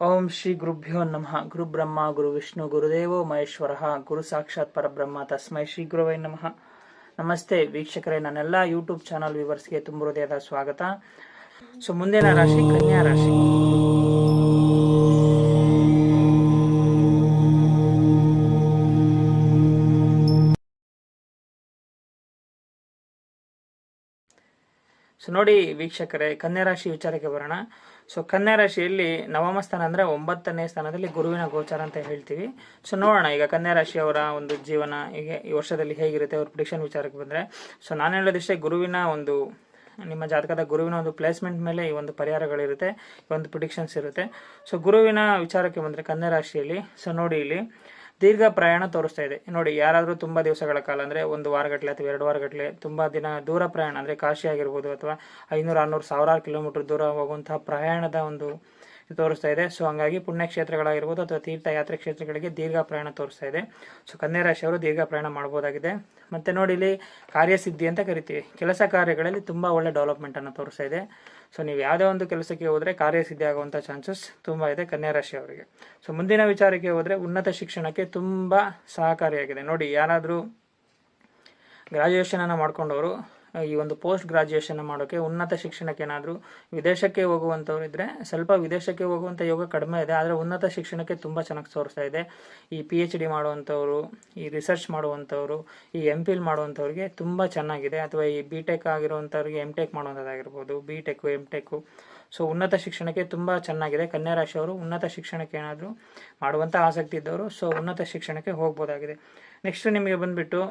ಓಂ ಶ್ರೀ ಗುರುಭ್ಯೋ ನಮಃ. ಗುರು ಬ್ರಹ್ಮ, ಗುರು ವಿಷ್ಣು ಗುರುದೇವೋ ಮಹೇಶ್ವರ. ಗುರು ಸಾಕ್ಷಾತ್ ಪರಬ್ರಹ್ಮ, ತಸ್ಮೈ ಶ್ರೀ ಗುರುವೈ ನಮಃ. ನಮಸ್ತೆ ವೀಕ್ಷಕರೇ, ನನ್ನೆಲ್ಲ ಯೂಟ್ಯೂಬ್ ಚಾನಲ್ಗೆ ತುಂಬ ಹೃದಯದ ಸ್ವಾಗತ. ಸೊ, ಮುಂದಿನ ರಾಶಿ, ಕನ್ಯಾ ರಾಶಿ. ಸೊ, ನೋಡಿ ವೀಕ್ಷಕರೇ, ಕನ್ಯಾ ರಾಶಿ ವಿಚಾರಕ್ಕೆ ಬರೋಣ. ಸೊ ಕನ್ಯಾ ರಾಶಿಯಲ್ಲಿ ನವಮ ಸ್ಥಾನ ಅಂದರೆ ಒಂಬತ್ತನೇ ಸ್ಥಾನದಲ್ಲಿ ಗುರುವಿನ ಗೋಚಾರ ಅಂತ ಹೇಳ್ತೀವಿ. ಸೊ ನೋಡೋಣ ಈಗ ಕನ್ಯಾ ರಾಶಿಯವರ ಒಂದು ಜೀವನ ಈಗ ಈ ವರ್ಷದಲ್ಲಿ ಹೇಗಿರುತ್ತೆ ಅವ್ರ ಪ್ರಿಡಿಕ್ಷನ್ ವಿಚಾರಕ್ಕೆ ಬಂದರೆ. ಸೊ ನಾನು ಹೇಳೋದಿಷ್ಟೇ ಗುರುವಿನ ಒಂದು, ನಿಮ್ಮ ಜಾತಕದ ಗುರುವಿನ ಒಂದು ಪ್ಲೇಸ್ಮೆಂಟ್ ಮೇಲೆ ಈ ಒಂದು ಪರಿಹಾರಗಳಿರುತ್ತೆ, ಈ ಒಂದು ಪ್ರಿಡಿಕ್ಷನ್ಸ್ ಇರುತ್ತೆ. ಸೊ ಗುರುವಿನ ವಿಚಾರಕ್ಕೆ ಬಂದರೆ ಕನ್ಯಾ ರಾಶಿಯಲ್ಲಿ ಸೊ ನೋಡಿ ಇಲ್ಲಿ. ದೀರ್ಘ ಪ್ರಯಾಣ ತೋರಿಸ್ತಾ ಇದೆ. ನೋಡಿ, ಯಾರಾದರೂ ತುಂಬ ದಿವಸಗಳ ಕಾಲ ಅಂದರೆ ಒಂದು ವಾರಗಟ್ಟಲೆ ಅಥವಾ ಎರಡು ವಾರಗಟ್ಟಲೆ ತುಂಬ ದಿನ ದೂರ ಪ್ರಯಾಣ ಅಂದರೆ ಕಾಶಿ ಆಗಿರ್ಬೋದು ಅಥವಾ ಐನೂರು, ಆರುನೂರು, ಸಾವಿರಾರು ಕಿಲೋಮೀಟರ್ ದೂರ ಹೋಗುವಂತಹ ಪ್ರಯಾಣದ ಒಂದು ತೋರಿಸ್ತಾ ಇದೆ. ಸೊ ಹಂಗಾಗಿ ಪುಣ್ಯಕ್ಷೇತ್ರಗಳಾಗಿರ್ಬೋದು ಅಥವಾ ತೀರ್ಥಯಾತ್ರೆ ಕ್ಷೇತ್ರಗಳಿಗೆ ದೀರ್ಘ ಪ್ರಯಾಣ ತೋರಿಸ್ತಾ ಇದೆ. ಸೊ ಕನ್ಯಾ ರಾಶಿಯವರು ದೀರ್ಘ ಪ್ರಯಾಣ ಮಾಡ್ಬೋದಾಗಿದೆ. ಮತ್ತೆ ನೋಡಿ ಇಲ್ಲಿ ಕಾರ್ಯಸಿದ್ಧಿ ಅಂತ ಕರಿತೀವಿ. ಕೆಲಸ ಕಾರ್ಯಗಳಲ್ಲಿ ತುಂಬ ಒಳ್ಳೆ ಡೆವಲಪ್ಮೆಂಟ್ ಅನ್ನು ತೋರಿಸ್ತಾ ಇದೆ. ಸೊ ನೀವು ಯಾವುದೇ ಒಂದು ಕೆಲಸಕ್ಕೆ ಹೋದರೆ ಕಾರ್ಯಸಿದ್ಧಿ ಆಗುವಂಥ ಚಾನ್ಸಸ್ ತುಂಬ ಇದೆ ಕನ್ಯಾ ರಾಶಿಯವರಿಗೆ ಸೊ ಮುಂದಿನ ವಿಚಾರಕ್ಕೆ ಹೋದರೆ ಉನ್ನತ ಶಿಕ್ಷಣಕ್ಕೆ ತುಂಬ ಸಹಕಾರಿಯಾಗಿದೆ. ನೋಡಿ, ಯಾರಾದರೂ ಗ್ರಾಜುಯೇಷನನ್ನು ಮಾಡ್ಕೊಂಡವರು ಈ ಒಂದು ಪೋಸ್ಟ್ ಗ್ರಾಜುಯೇಷನ್ ಮಾಡೋಕ್ಕೆ ಉನ್ನತ ಶಿಕ್ಷಣಕ್ಕೆ ಏನಾದರೂ ವಿದೇಶಕ್ಕೆ ಹೋಗುವಂಥವ್ರು ಇದ್ದರೆ ಸ್ವಲ್ಪ ವಿದೇಶಕ್ಕೆ ಹೋಗುವಂಥ ಯೋಗ ಕಡಿಮೆ ಇದೆ, ಆದರೆ ಉನ್ನತ ಶಿಕ್ಷಣಕ್ಕೆ ತುಂಬ ಚೆನ್ನಾಗಿ ತೋರಿಸ್ತಾ ಇದೆ. ಈ ಪಿ ಎಚ್ ಡಿ ಮಾಡುವಂಥವ್ರು ಈ ರಿಸರ್ಚ್ ಮಾಡುವಂಥವ್ರು ಈ ಎಂ ಫಿಲ್ ಮಾಡುವಂಥವ್ರಿಗೆ ತುಂಬ ಚೆನ್ನಾಗಿದೆ. ಅಥವಾ ಈ ಬಿ ಟೆಕ್ ಆಗಿರುವಂಥವ್ರಿಗೆ M tech ಮಾಡುವಂಥದ್ದಾಗಿರ್ಬೋದು B tech M tech so ಉನ್ನತ ಶಿಕ್ಷಣಕ್ಕೆ ತುಂಬ ಚೆನ್ನಾಗಿದೆ. ಕನ್ಯಾ ರಾಶಿಯವರು ಉನ್ನತ ಶಿಕ್ಷಣಕ್ಕೆ ಏನಾದರೂ ಮಾಡುವಂಥ ಆಸಕ್ತಿ ಇದ್ದವರು ಸೊ ಉನ್ನತ ಶಿಕ್ಷಣಕ್ಕೆ ಹೋಗ್ಬೋದಾಗಿದೆ. ನೆಕ್ಸ್ಟ್ ನಿಮಗೆ ಬಂದುಬಿಟ್ಟು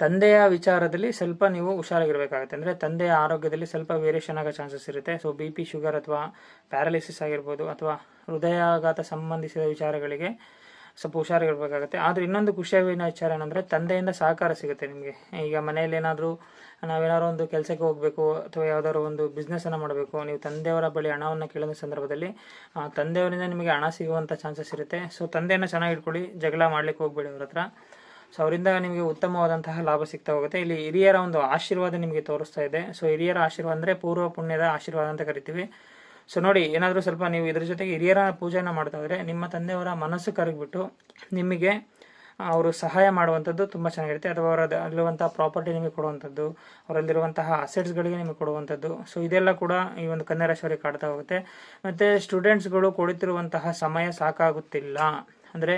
ತಂದೆಯ ವಿಚಾರದಲ್ಲಿ ಸ್ವಲ್ಪ ನೀವು ಹುಷಾರಾಗಿರ್ಬೇಕಾಗುತ್ತೆ. ಅಂದರೆ ತಂದೆಯ ಆರೋಗ್ಯದಲ್ಲಿ ಸ್ವಲ್ಪ ವೇರಿಯೇಷನ್ ಆಗೋ ಚಾನ್ಸಸ್ ಇರುತ್ತೆ. ಸೊ ಬಿ ಪಿ ಶುಗರ್ ಅಥವಾ ಪ್ಯಾರಾಲಿಸಿಸ್ ಆಗಿರ್ಬೋದು ಅಥವಾ ಹೃದಯಾಘಾತ ಸಂಬಂಧಿಸಿದ ವಿಚಾರಗಳಿಗೆ ಸ್ವಲ್ಪ ಹುಷಾರಾಗಿರ್ಬೇಕಾಗುತ್ತೆ. ಆದರೆ ಇನ್ನೊಂದು ಖುಷಿಯಾಗಿನ ವಿಚಾರ ಏನಂದರೆ ತಂದೆಯಿಂದ ಸಹಕಾರ ಸಿಗುತ್ತೆ ನಿಮಗೆ. ಈಗ ಮನೆಯಲ್ಲಿ ಏನಾದರೂ ನಾವೇನಾದ್ರು ಒಂದು ಕೆಲಸಕ್ಕೆ ಹೋಗಬೇಕು ಅಥವಾ ಯಾವ್ದಾದ್ರು ಒಂದು ಬಿಸ್ನೆಸ್ಸನ್ನು ಮಾಡಬೇಕು, ನೀವು ತಂದೆಯವರ ಬಳಿ ಹಣವನ್ನು ಕೇಳಿದ ಸಂದರ್ಭದಲ್ಲಿ ತಂದೆಯವರಿಂದ ನಿಮಗೆ ಹಣ ಸಿಗುವಂಥ ಚಾನ್ಸಸ್ ಇರುತ್ತೆ. ಸೊ ತಂದೆಯನ್ನು ಚೆನ್ನಾಗಿ ಇಟ್ಕೊಳ್ಳಿ ಜಗಳ ಮಾಡ್ಲಿಕ್ಕೆ ಹೋಗ್ಬೇಡಿ ಅವ್ರ ಹತ್ರ. ಸೊ ಅವರಿಂದ ನಿಮಗೆ ಉತ್ತಮವಾದಂತಹ ಲಾಭ ಸಿಗ್ತಾ ಹೋಗುತ್ತೆ. ಇಲ್ಲಿ ಹಿರಿಯರ ಒಂದು ಆಶೀರ್ವಾದ ನಿಮಗೆ ತೋರಿಸ್ತಾ ಇದೆ. ಸೊ ಹಿರಿಯರ ಆಶೀರ್ವಾದ ಅಂದರೆ ಪೂರ್ವ ಪುಣ್ಯದ ಆಶೀರ್ವಾದ ಅಂತ ಕರಿತೀವಿ. ಸೊ ನೋಡಿ, ಏನಾದರೂ ಸ್ವಲ್ಪ ನೀವು ಇದ್ರ ಜೊತೆಗೆ ಹಿರಿಯರ ಪೂಜೆನ ಮಾಡ್ತಾ ಹೋದರೆ ನಿಮ್ಮ ತಂದೆಯವರ ಮನಸ್ಸು ಕರಗಿಬಿಟ್ಟು ನಿಮಗೆ ಅವರು ಸಹಾಯ ಮಾಡುವಂಥದ್ದು ತುಂಬ ಚೆನ್ನಾಗಿರುತ್ತೆ. ಅಥವಾ ಅವರ ಅಲ್ಲಿರುವಂಥ ಪ್ರಾಪರ್ಟಿ ನಿಮಗೆ ಕೊಡುವಂಥದ್ದು, ಅವರಲ್ಲಿರುವಂತಹ ಅಸೆಟ್ಸ್ಗಳಿಗೆ ನಿಮಗೆ ಕೊಡುವಂಥದ್ದು. ಸೊ ಇದೆಲ್ಲ ಕೂಡ ಈ ಒಂದು ಕನ್ಯಾ ರಾಶಿಯವರಿಗೆ ಕಾಡ್ತಾ ಹೋಗುತ್ತೆ. ಮತ್ತು ಸ್ಟೂಡೆಂಟ್ಸ್ಗಳು ಕೊಡುತ್ತಿರುವಂತಹ ಸಮಯ ಸಾಕಾಗುತ್ತಿಲ್ಲ. ಅಂದರೆ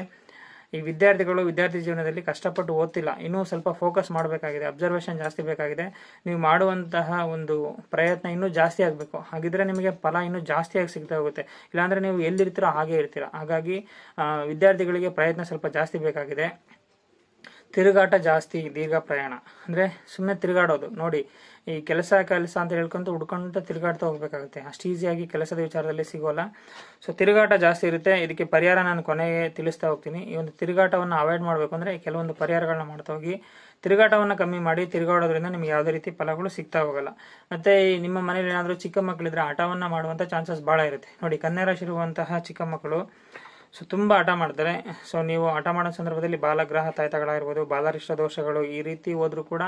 ಈ ವಿದ್ಯಾರ್ಥಿಗಳು ವಿದ್ಯಾರ್ಥಿ ಜೀವನದಲ್ಲಿ ಕಷ್ಟಪಟ್ಟು ಓದ್ತಿಲ್ಲ. ಇನ್ನೂ ಸ್ವಲ್ಪ ಫೋಕಸ್ ಮಾಡಬೇಕಾಗಿದೆ. ಅಬ್ಸರ್ವೇಷನ್ ಜಾಸ್ತಿ ಬೇಕಾಗಿದೆ. ನೀವು ಮಾಡುವಂತಹ ಒಂದು ಪ್ರಯತ್ನ ಇನ್ನೂ ಜಾಸ್ತಿ ಆಗಬೇಕು. ಹಾಗಿದ್ರೆ ನಿಮಗೆ ಫಲ ಇನ್ನೂ ಜಾಸ್ತಿಯಾಗಿ ಸಿಗ್ತಾ ಹೋಗುತ್ತೆ. ಇಲ್ಲಾಂದರೆ ನೀವು ಎಲ್ಲಿರ್ತೀರೋ ಹಾಗೆ ಇರ್ತೀರ. ಹಾಗಾಗಿ ವಿದ್ಯಾರ್ಥಿಗಳಿಗೆ ಪ್ರಯತ್ನ ಸ್ವಲ್ಪ ಜಾಸ್ತಿ ಬೇಕಾಗಿದೆ. ತಿರುಗಾಟ ಜಾಸ್ತಿ, ದೀರ್ಘ ಪ್ರಯಾಣ. ಅಂದರೆ ಸುಮ್ಮನೆ ತಿರುಗಾಡೋದು. ನೋಡಿ, ಈ ಕೆಲಸ ಕೆಲಸ ಅಂತ ಹೇಳ್ಕೊಂತ ಹುಡ್ಕೊಂತ ತಿರುಗಾಡ್ತಾ ಹೋಗ್ಬೇಕಾಗುತ್ತೆ. ಅಷ್ಟು ಈಸಿಯಾಗಿ ಕೆಲಸದ ವಿಚಾರದಲ್ಲಿ ಸಿಗೋಲ್ಲ. ಸೊ ತಿರುಗಾಟ ಜಾಸ್ತಿ ಇರುತ್ತೆ. ಇದಕ್ಕೆ ಪರಿಹಾರ ನಾನು ಕೊನೆಗೆ ತಿಳಿಸ್ತಾ ಹೋಗ್ತೀನಿ. ಈ ಒಂದು ತಿರುಗಾಟವನ್ನು ಅವಾಯ್ಡ್ ಮಾಡಬೇಕು ಅಂದರೆ ಕೆಲವೊಂದು ಪರಿಹಾರಗಳನ್ನ ಮಾಡ್ತಾ ಹೋಗಿ, ತಿರುಗಾಟವನ್ನು ಕಮ್ಮಿ ಮಾಡಿ ತಿರುಗಾಡೋದ್ರಿಂದ ನಿಮ್ಗೆ ಯಾವುದೇ ರೀತಿ ಫಲಗಳು ಸಿಗ್ತಾ ಹೋಗಲ್ಲ. ಮತ್ತು ನಿಮ್ಮ ಮನೇಲಿ ಏನಾದರೂ ಚಿಕ್ಕ ಮಕ್ಕಳಿದ್ರೆ ಆಟವನ್ನು ಮಾಡುವಂಥ ಚಾನ್ಸಸ್ ಭಾಳ ಇರುತ್ತೆ. ನೋಡಿ, ಕನ್ಯಾ ರಾಶಿರುವಂತಹ ಚಿಕ್ಕ ಮಕ್ಕಳು ಸೊ ತುಂಬ ಹಠ ಮಾಡ್ತಾರೆ ಸೊ ನೀವು ಹಠ ಮಾಡೋ ಸಂದರ್ಭದಲ್ಲಿ ಬಾಲಗ್ರಹ, ತಾಯ್ತಗಳಾಗಿರ್ಬೋದು, ಬಾಲರಿಷ್ಟ ದೋಷಗಳು ಈ ರೀತಿ ಹೋದ್ರೂ ಕೂಡ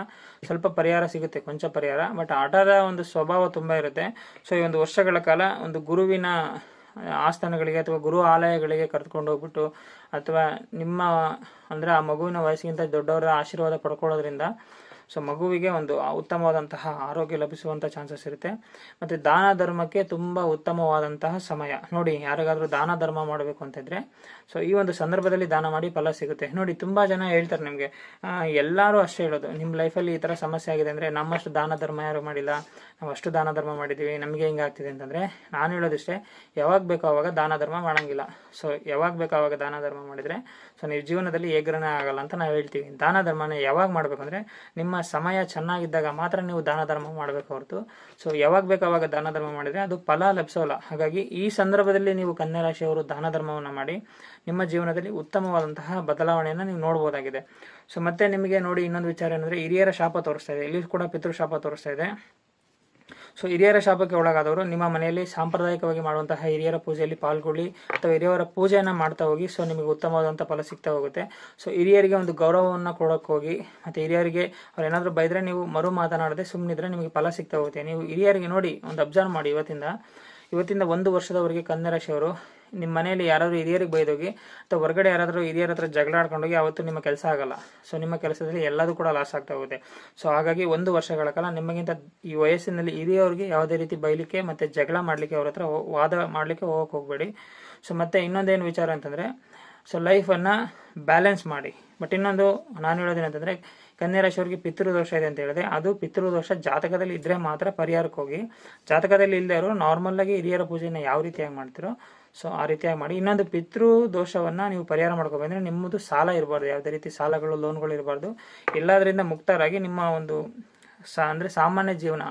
ಸ್ವಲ್ಪ ಪರಿಹಾರ ಸಿಗುತ್ತೆ, ಕೊಂಚ ಪರಿಹಾರ. ಬಟ್ ಹಠದ ಒಂದು ಸ್ವಭಾವ ತುಂಬ ಇರುತ್ತೆ. ಸೊ ಈ ಒಂದು ವರ್ಷಗಳ ಕಾಲ ಒಂದು ಗುರುವಿನ ಆಸ್ಥಾನಗಳಿಗೆ ಅಥವಾ ಗುರು ಆಲಯಗಳಿಗೆ ಕರೆದುಕೊಂಡು ಹೋಗ್ಬಿಟ್ಟು ಅಥವಾ ನಿಮ್ಮ ಅಂದರೆ ಆ ಮಗುವಿನ ವಯಸ್ಸಿಗಿಂತ ದೊಡ್ಡವರ ಆಶೀರ್ವಾದ ಪಡ್ಕೊಳ್ಳೋದ್ರಿಂದ ಸೊ ಮಗುವಿಗೆ ಒಂದು ಉತ್ತಮವಾದಂತಹ ಆರೋಗ್ಯ ಲಭಿಸುವಂಥ ಚಾನ್ಸಸ್ ಇರುತ್ತೆ. ಮತ್ತು ದಾನ ಧರ್ಮಕ್ಕೆ ತುಂಬ ಉತ್ತಮವಾದಂತಹ ಸಮಯ. ನೋಡಿ, ಯಾರಿಗಾದರೂ ದಾನ ಧರ್ಮ ಮಾಡಬೇಕು ಅಂತಿದ್ರೆ ಸೊ ಈ ಒಂದು ಸಂದರ್ಭದಲ್ಲಿ ದಾನ ಮಾಡಿ ಫಲ ಸಿಗುತ್ತೆ. ನೋಡಿ, ತುಂಬ ಜನ ಹೇಳ್ತಾರೆ ನಿಮಗೆ ಎಲ್ಲರೂ ಅಷ್ಟೇ ಹೇಳೋದು. ನಿಮ್ಮ ಲೈಫಲ್ಲಿ ಈ ಥರ ಸಮಸ್ಯೆ ಆಗಿದೆ ಅಂದರೆ, ನಮ್ಮಷ್ಟು ದಾನ ಧರ್ಮ ಯಾರು ಮಾಡಿಲ್ಲ? ನಾವು ಅಷ್ಟು ದಾನ ಧರ್ಮ ಮಾಡಿದ್ದೀವಿ ನಮಗೆ ಹೆಂಗಾಗ್ತಿದೆ ಅಂತಂದರೆ, ನಾನು ಹೇಳೋದಿಷ್ಟೇ, ಯಾವಾಗ ಬೇಕೋ ಅವಾಗ ದಾನ ಧರ್ಮ ಮಾಡಂಗಿಲ್ಲ. ಸೊ ಯಾವಾಗ ಬೇಕೋ ಅವಾಗ ದಾನ ಧರ್ಮ ಮಾಡಿದರೆ ಸೊ ನೀವು ಜೀವನದಲ್ಲಿ ಏಗ್ರನೇ ಆಗಲ್ಲ ಅಂತ ನಾವು ಹೇಳ್ತೀವಿ. ದಾನ ಧರ್ಮನ ಯಾವಾಗ ಮಾಡಬೇಕಂದ್ರೆ ನಿಮ್ಮ ಸಮಯ ಚೆನ್ನಾಗಿದ್ದಾಗ ಮಾತ್ರ ನೀವು ದಾನ ಧರ್ಮ ಮಾಡಬೇಕು ಹೊರತು. ಸೊ ಯಾವಾಗ ಬೇಕು ಅವಾಗ ದಾನ ಧರ್ಮ ಮಾಡಿದರೆ ಅದು ಫಲ ಲಭಿಸೋಲ್ಲ. ಹಾಗಾಗಿ ಈ ಸಂದರ್ಭದಲ್ಲಿ ನೀವು ಕನ್ಯಾ ರಾಶಿಯವರು ದಾನ ಧರ್ಮವನ್ನು ಮಾಡಿ ನಿಮ್ಮ ಜೀವನದಲ್ಲಿ ಉತ್ತಮವಾದಂತಹ ಬದಲಾವಣೆಯನ್ನು ನೀವು ನೋಡ್ಬೋದಾಗಿದೆ. ಸೊ ಮತ್ತೆ ನಿಮಗೆ ನೋಡಿ ಇನ್ನೊಂದು ವಿಚಾರ ಏನಂದರೆ ಹಿರಿಯರ ಶಾಪ ತೋರಿಸ್ತಾ ಇದೆ. ಇಲ್ಲಿ ಕೂಡ ಪಿತೃಶಾಪ ತೋರಿಸ್ತಾ ಇದೆ. ಸೊ ಹಿರಿಯರ ಶಾಪಕ್ಕೆ ಒಳಗಾದವರು ನಿಮ್ಮ ಮನೆಯಲ್ಲಿ ಸಾಂಪ್ರದಾಯಿಕವಾಗಿ ಮಾಡುವಂತಹ ಹಿರಿಯರ ಪೂಜೆಯಲ್ಲಿ ಪಾಲ್ಗೊಳ್ಳಿ ಅಥವಾ ಹಿರಿಯರ ಪೂಜೆಯನ್ನು ಮಾಡ್ತಾ ಹೋಗಿ. ಸೊ ನಿಮಗೆ ಉತ್ತಮವಾದಂಥ ಫಲ ಸಿಗ್ತಾ ಹೋಗುತ್ತೆ. ಸೊ ಹಿರಿಯರಿಗೆ ಒಂದು ಗೌರವವನ್ನು ಕೊಡೋಕೆ ಹೋಗಿ, ಮತ್ತು ಹಿರಿಯರಿಗೆ ಅವ್ರು ಏನಾದರೂ ಬೈದರೆ ನೀವು ಮರು ಮಾತನಾಡದೆ ಸುಮ್ಮನಿದ್ರೆ ನಿಮಗೆ ಫಲ ಸಿಗ್ತಾ ಹೋಗುತ್ತೆ. ನೀವು ಹಿರಿಯರಿಗೆ ನೋಡಿ, ಒಂದು ಅಬ್ಸರ್ವ್ ಮಾಡಿ ಇವತ್ತಿಂದ. ಇವತ್ತಿಂದ ಒಂದು ವರ್ಷದವರೆಗೆ ಕನ್ಯಾ ರಾಶಿಯವರು ನಿಮ್ಮ ಮನೆಯಲ್ಲಿ ಯಾರಾದರೂ ಹಿರಿಯರಿಗೆ ಬೈದೋಗಿ ಅಥವಾ ಹೊರಗಡೆ ಯಾರಾದರೂ ಹಿರಿಯರ ಹತ್ರ ಜಗಳ ಆಡ್ಕೊಂಡೋಗಿ ಅವತ್ತು ನಿಮ್ಮ ಕೆಲಸ ಆಗಲ್ಲ. ಸೊ ನಿಮ್ಮ ಕೆಲಸದಲ್ಲಿ ಎಲ್ಲದೂ ಕೂಡ ಲಾಸ್ ಆಗ್ತಾ ಹೋಗುತ್ತೆ ಸೊ ಹಾಗಾಗಿ ಒಂದು ವರ್ಷಗಳ ಕಾಲ ನಿಮಗಿಂತ ಈ ವಯಸ್ಸಿನಲ್ಲಿ ಹಿರಿಯವ್ರಿಗೆ ಯಾವುದೇ ರೀತಿ ಬೈಲಿಕ್ಕೆ ಮತ್ತು ಜಗಳ ಮಾಡಲಿಕ್ಕೆ ಅವ್ರ ಹತ್ರ ವಾದ ಮಾಡಲಿಕ್ಕೆ ಹೋಗಕ್ಕೆ ಹೋಗಬೇಡಿ. ಸೊ ಮತ್ತೆ ಇನ್ನೊಂದೇನು ವಿಚಾರ ಅಂತಂದರೆ ಸೊ ಲೈಫನ್ನು ಬ್ಯಾಲೆನ್ಸ್ ಮಾಡಿ. ಬಟ್ ಇನ್ನೊಂದು ನಾನು ಹೇಳೋದೇನಂತಂದರೆ ಕನ್ಯಾ ರಾಶಿಯವರಿಗೆ ಪಿತೃದೋಷ ಇದೆ ಅಂತ ಹೇಳಿದೆ ಅದು ಪಿತೃದೋಷ ಜಾತಕದಲ್ಲಿ ಇದ್ದರೆ ಮಾತ್ರ ಪರಿಹಾರಕ್ಕೆ ಹೋಗಿ. ಜಾತಕದಲ್ಲಿ ಇಲ್ಲದೆ ಇರೋ ನಾರ್ಮಲ್ಲಾಗಿ ಹಿರಿಯರ ಪೂಜೆನ ಯಾವ ರೀತಿಯಾಗಿ ಮಾಡ್ತಿರೋ, ಸೊ ಆ ರೀತಿಯಾಗಿ ಮಾಡಿ. ಇನ್ನೊಂದು ಪಿತೃ ದೋಷವನ್ನು ನೀವು ಪರಿಹಾರ ಮಾಡ್ಕೋಬೇಕಂದ್ರೆ ನಿಮ್ಮದು ಸಾಲ ಇರಬಾರ್ದು. ಯಾವುದೇ ರೀತಿ ಸಾಲಗಳು ಲೋನ್ಗಳು ಇರಬಾರ್ದು. ಎಲ್ಲದರಿಂದ ಮುಕ್ತರಾಗಿ ನಿಮ್ಮ ಒಂದು ಸಾ ಅಂದರೆ ಸಾಮಾನ್ಯ ಜೀವನ.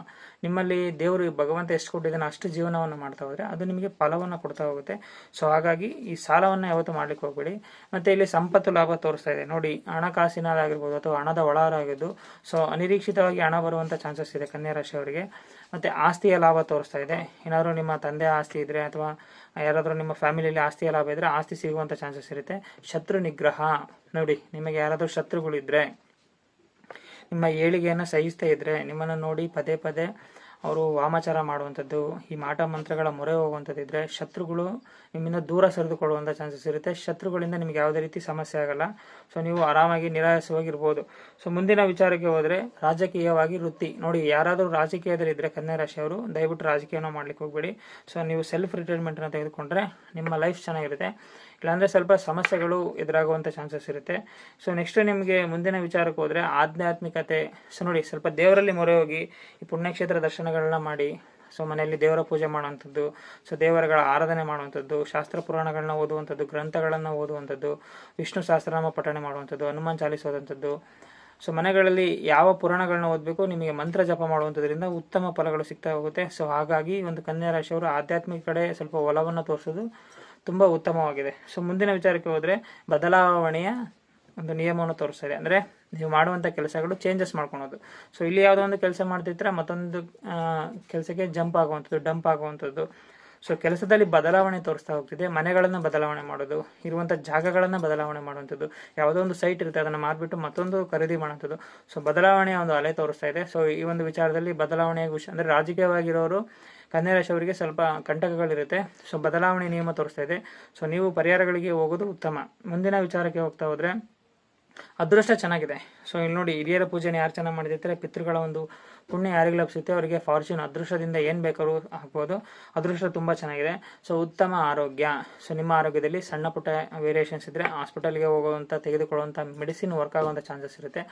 ನಿಮ್ಮಲ್ಲಿ ದೇವರು ಭಗವಂತ ಎಷ್ಟು ಕೊಟ್ಟಿದ್ದಾನೆ ಅಷ್ಟು ಜೀವನವನ್ನು ಮಾಡ್ತಾ ಹೋದರೆ ಅದು ನಿಮಗೆ ಫಲವನ್ನು ಕೊಡ್ತಾ ಹೋಗುತ್ತೆ. ಸೊ ಹಾಗಾಗಿ ಈ ಸಾಲವನ್ನು ಯಾವತ್ತು ಮಾಡ್ಲಿಕ್ಕೆ ಹೋಗಬೇಡಿ. ಮತ್ತು ಇಲ್ಲಿ ಸಂಪತ್ತು ಲಾಭ ತೋರಿಸ್ತಾ ಇದೆ. ನೋಡಿ ಹಣಕಾಸಿನದಾಗಿರ್ಬೋದು ಅಥವಾ ಹಣದ ಒಳಹರಾಗಿದ್ದು ಸೊ ಅನಿರೀಕ್ಷಿತವಾಗಿ ಹಣ ಬರುವಂಥ ಚಾನ್ಸಸ್ ಇದೆ ಕನ್ಯಾ ರಾಶಿಯವರಿಗೆ ಮತ್ತು ಆಸ್ತಿಯ ಲಾಭ ತೋರಿಸ್ತಾ ಇದೆ. ಏನಾದರೂ ನಿಮ್ಮ ತಂದೆ ಆಸ್ತಿ ಇದ್ದರೆ ಅಥವಾ ಯಾರಾದರೂ ನಿಮ್ಮ ಫ್ಯಾಮಿಲಿಯಲ್ಲಿ ಆಸ್ತಿಯ ಲಾಭ ಇದ್ದರೆ ಆಸ್ತಿ ಸಿಗುವಂಥ ಚಾನ್ಸಸ್ ಇರುತ್ತೆ. ಶತ್ರು ನಿಗ್ರಹ. ನೋಡಿ, ನಿಮಗೆ ಯಾರಾದರೂ ಶತ್ರುಗಳಿದ್ದರೆ ನಿಮ್ಮ ಏಳಿಗೆಯನ್ನು ಸಹಿಸ್ತಾ ಇದ್ದರೆ ನಿಮ್ಮನ್ನು ನೋಡಿ ಪದೇ ಪದೇ ಅವರು ವಾಮಾಚಾರ ಮಾಡುವಂಥದ್ದು, ಈ ಮಾಟ ಮಂತ್ರಗಳ ಮೊರೆ ಹೋಗುವಂಥದ್ದು ಇದ್ದರೆ ಶತ್ರುಗಳು ನಿಮ್ಮಿಂದ ದೂರ ಸರಿದುಕೊಳ್ಳುವಂಥ ಚಾನ್ಸಸ್ ಇರುತ್ತೆ. ಶತ್ರುಗಳಿಂದ ನಿಮಗೆ ಯಾವುದೇ ರೀತಿ ಸಮಸ್ಯೆ ಆಗಲ್ಲ. ಸೊ ನೀವು ಆರಾಮಾಗಿ ನಿರಾಯಾಸವಾಗಿರ್ಬೋದು. ಸೊ ಮುಂದಿನ ವಿಚಾರಕ್ಕೆ ಹೋದರೆ ರಾಜಕೀಯವಾಗಿ ವೃತ್ತಿ. ನೋಡಿ, ಯಾರಾದರೂ ರಾಜಕೀಯದಲ್ಲಿ ಇದ್ದರೆ ಕನ್ಯಾ ರಾಶಿಯವರು, ದಯವಿಟ್ಟು ರಾಜಕೀಯನ ಮಾಡ್ಲಿಕ್ಕೆ ಹೋಗಬೇಡಿ. ಸೊ ನೀವು ಸೆಲ್ಫ್ ರಿಟೈರ್ಮೆಂಟನ್ನು ತೆಗೆದುಕೊಂಡ್ರೆ ನಿಮ್ಮ ಲೈಫ್ ಚೆನ್ನಾಗಿರುತ್ತೆ. ಇಲ್ಲಾಂದರೆ ಸ್ವಲ್ಪ ಸಮಸ್ಯೆಗಳು ಎದುರಾಗುವಂಥ ಚಾನ್ಸಸ್ ಇರುತ್ತೆ. ಸೊ ನೆಕ್ಸ್ಟ್ ನಿಮಗೆ ಮುಂದಿನ ವಿಚಾರಕ್ಕೆ ಹೋದರೆ ಆಧ್ಯಾತ್ಮಿಕತೆ. ಸೊ ನೋಡಿ, ಸ್ವಲ್ಪ ದೇವರಲ್ಲಿ ಮೊರೆ ಹೋಗಿ ಈ ಪುಣ್ಯಕ್ಷೇತ್ರ ದರ್ಶನಗಳನ್ನ ಮಾಡಿ. ಸೊ ಮನೆಯಲ್ಲಿ ದೇವರ ಪೂಜೆ ಮಾಡುವಂಥದ್ದು ಸೊ ದೇವರುಗಳ ಆರಾಧನೆ ಮಾಡುವಂಥದ್ದು, ಶಾಸ್ತ್ರ ಪುರಾಣಗಳನ್ನ ಓದುವಂಥದ್ದು, ಗ್ರಂಥಗಳನ್ನು ಓದುವಂಥದ್ದು, ವಿಷ್ಣು ಸಹಸ್ರನಾಮ ಪಠಣೆ ಮಾಡುವಂಥದ್ದು, ಹನುಮಾನ್ ಚಾಲಿಸೋದಂಥದ್ದು. ಸೊ ಮನೆಗಳಲ್ಲಿ ಯಾವ ಪುರಾಣಗಳನ್ನ ಓದಬೇಕು, ನಿಮಗೆ ಮಂತ್ರ ಜಪ ಮಾಡುವಂಥದ್ರಿಂದ ಉತ್ತಮ ಫಲಗಳು ಸಿಗ್ತಾ ಹೋಗುತ್ತೆ. ಸೊ ಹಾಗಾಗಿ ಒಂದು ಕನ್ಯಾ ರಾಶಿಯವರು ಆಧ್ಯಾತ್ಮಿಕ ಕಡೆ ಸ್ವಲ್ಪ ಒಲವನ್ನು ತೋರಿಸೋದು ತುಂಬ ಉತ್ತಮವಾಗಿದೆ. ಸೊ ಮುಂದಿನ ವಿಚಾರಕ್ಕೆ ಹೋದರೆ ಬದಲಾವಣೆಯ ಒಂದು ನಿಯಮವನ್ನು ತೋರಿಸ್ತದೆ ಅಂದರೆ ನೀವು ಮಾಡುವಂಥ ಕೆಲಸಗಳು ಚೇಂಜಸ್ ಮಾಡ್ಕೊಳೋದು. ಸೊ ಇಲ್ಲಿ ಯಾವುದೋ ಒಂದು ಕೆಲಸ ಮಾಡ್ತಿದ್ರೆ ಮತ್ತೊಂದು ಕೆಲಸಕ್ಕೆ ಜಂಪ್ ಆಗುವಂಥದ್ದು ಡಂಪ್ ಆಗುವಂಥದ್ದು. ಸೊ ಕೆಲಸದಲ್ಲಿ ಬದಲಾವಣೆ ತೋರಿಸ್ತಾ ಹೋಗ್ತಿದೆ. ಮನೆಗಳನ್ನು ಬದಲಾವಣೆ ಮಾಡೋದು ಇರುವಂಥ ಜಾಗಗಳನ್ನು ಬದಲಾವಣೆ ಮಾಡುವಂಥದ್ದು, ಯಾವುದೋ ಒಂದು ಸೈಟ್ ಇರುತ್ತೆ, ಅದನ್ನು ಮಾರ್ಬಿಟ್ಟು ಮತ್ತೊಂದು ಖರೀದಿ ಮಾಡುವಂಥದ್ದು. ಸೊ ಬದಲಾವಣೆಯ ಒಂದು ಅಲೆ ತೋರಿಸ್ತಾ ಇದೆ. ಸೊ ಈ ಒಂದು ವಿಚಾರದಲ್ಲಿ ಬದಲಾವಣೆಯ ವಿಷಯ ಅಂದರೆ ರಾಜಕೀಯವಾಗಿರೋರು ಕನ್ಯಾ ರಾಶಿಯವರಿಗೆ ಸ್ವಲ್ಪ ಕಂಟಕಗಳಿರುತ್ತೆ. ಸೊ ಬದಲಾವಣೆ ನಿಯಮ ತೋರಿಸ್ತಾ ಇದೆ. ಸೊ ನೀವು ಪರಿಹಾರಗಳಿಗೆ ಹೋಗೋದು ಉತ್ತಮ. ಮುಂದಿನ ವಿಚಾರಕ್ಕೆ ಹೋಗ್ತಾ ಹೋದರೆ, ಅದೃಷ್ಟ ಚೆನ್ನಾಗಿದೆ. ಸೊ ಇಲ್ಲಿ ನೋಡಿ, ಹಿರಿಯರ ಪೂಜೆನ ಯಾರು ಚೆನ್ನಾಗಿ ಮಾಡಿದ್ರೆ ಪಿತೃಗಳ ಒಂದು ಪುಣ್ಯ ಯಾರಿಗೆ ಲಭಿಸುತ್ತೆ ಅವರಿಗೆ ಫಾರ್ಚೂನ್ ಅದೃಷ್ಟದಿಂದ ಏನು ಬೇಕಾದ್ರೂ ಹಾಕ್ಬೋದು ಅದೃಷ್ಟ ತುಂಬ ಚೆನ್ನಾಗಿದೆ. ಸೊ ಉತ್ತಮ ಆರೋಗ್ಯ. ಸೊ ನಿಮ್ಮ ಆರೋಗ್ಯದಲ್ಲಿ ಸಣ್ಣ ಪುಟ್ಟ ವೇರಿಯೇಷನ್ಸ್ ಇದ್ದರೆ ಹಾಸ್ಪಿಟಲ್ಗೆ ಹೋಗುವಂಥ ತೆಗೆದುಕೊಳ್ಳುವಂಥ ಮೆಡಿಸಿನ್ ವರ್ಕ್ ಆಗುವಂಥ ಚಾನ್ಸಸ್ ಇರುತ್ತೆ.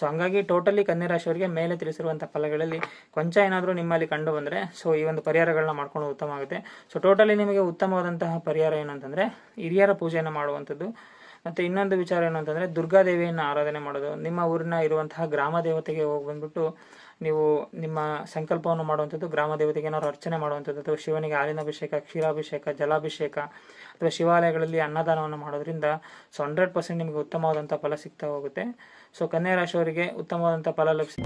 ಸೊ ಹಂಗಾಗಿ ಟೋಟಲಿ ರಾಶಿಯವರಿಗೆ ಮೇಲೆ ತಿಳಿಸಿರುವಂಥ ಫಲಗಳಲ್ಲಿ ಕೊಂಚ ಏನಾದರೂ ನಿಮ್ಮಲ್ಲಿ ಕಂಡು ಬಂದರೆ ಸೊ ಈ ಒಂದು ಪರಿಹಾರಗಳನ್ನ ಮಾಡ್ಕೊಂಡು ಉತ್ತಮ ಆಗುತ್ತೆ. ಸೊ ಟೋಟಲಿ ನಿಮಗೆ ಉತ್ತಮವಾದಂತಹ ಪರಿಹಾರ ಏನು ಹಿರಿಯರ ಪೂಜೆಯನ್ನು ಮಾಡುವಂಥದ್ದು. ಮತ್ತು ಇನ್ನೊಂದು ವಿಚಾರ ಏನು ಅಂತಂದರೆ ದುರ್ಗಾದೇವಿಯನ್ನು ಆರಾಧನೆ ಮಾಡೋದು. ನಿಮ್ಮ ಊರಿನ ಇರುವಂತಹ ಗ್ರಾಮ ದೇವತೆಗೆ ಹೋಗಿ ಬಂದ್ಬಿಟ್ಟು ನೀವು ನಿಮ್ಮ ಸಂಕಲ್ಪವನ್ನು ಮಾಡುವಂಥದ್ದು ಗ್ರಾಮ ದೇವತೆಗೆ ಏನಾದ್ರು ಅರ್ಚನೆ ಮಾಡುವಂಥದ್ದು, ಅಥವಾ ಶಿವನಿಗೆ ಹಾಲಿನ ಅಭಿಷೇಕ ಕ್ಷೀರಾಭಿಷೇಕ, ಜಲಾಭಿಷೇಕ, ಅಥವಾ ಶಿವಾಲಯಗಳಲ್ಲಿ ಅನ್ನದಾನವನ್ನು ಮಾಡೋದ್ರಿಂದ ಸೊ ಹಂಡ್ರೆಡ್ ಪರ್ಸೆಂಟ್ ನಿಮಗೆ ಉತ್ತಮವಾದಂಥ ಫಲ ಸಿಗ್ತಾ ಹೋಗುತ್ತೆ. ಸೊ ಕನ್ಯಾ ರಾಶಿಯವರಿಗೆ ಉತ್ತಮವಾದಂಥ ಫಲ ಲಭಿಸಿ